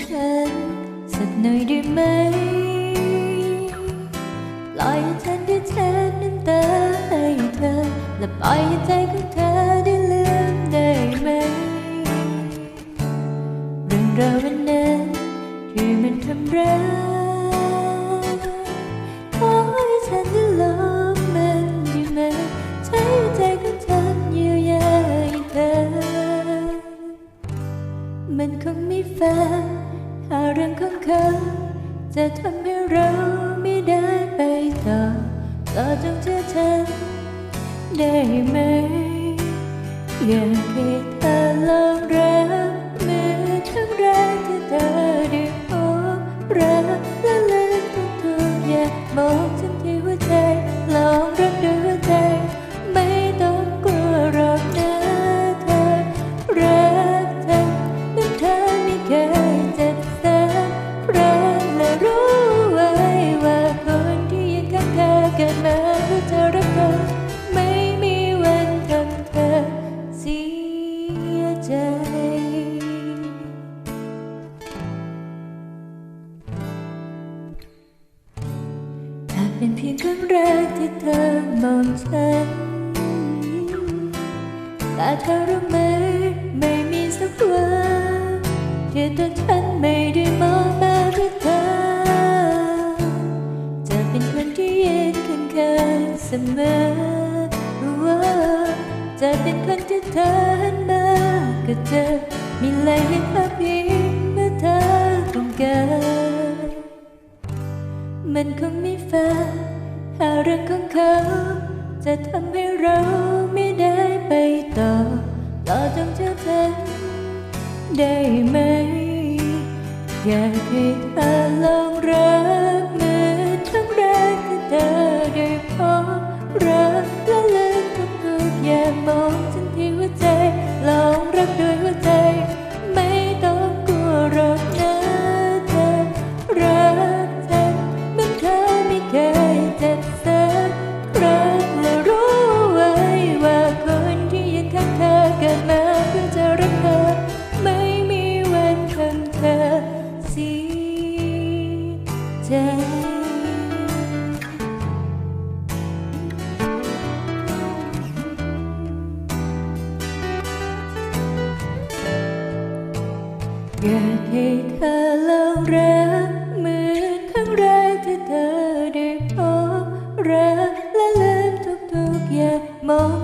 อ สักหน่อยได้ไหมปล่อยให้ฉันได้แทนน้ำตาให้เธอ และปล่อยให้ใจของเธอได้ลืมได้ไหม เรื่องราววันนั้นที่มันทำร้ายขอให้ฉันได้ลบมันได้ไหมใช้ใจของฉันเยียวยาให้เธอ มันคงไม่แฟร์ เขา จะทำให้เราไม่ได้ไปต่อรอจงเชื่อฉันได้ไหม อยากให้เธอลองรัก เป็นเพียงครั้งแรกที่เธอมองฉัน แต่เธอรู้ไหมไม่มีสักวันที่ตัวฉันไม่ได้มองมาเพื่เธอ จะเป็นคนที่ยืนข้างๆเสมอว่าจะเป็นคนที่เธอหันมาก็เจอมีอะไรให้ภาพพิง มันคงไม่แฟร์หากเรื่องของเขา จะทำให้เราไม่ได้ไปต่อต่อจงเชื่อฉันได้ไหม อยากให้เธอลองรัก อยากให้เธอเลองรักเหมือนครั้งแรกที่เธอได้พบรักและลืมทุกๆอย่างมอง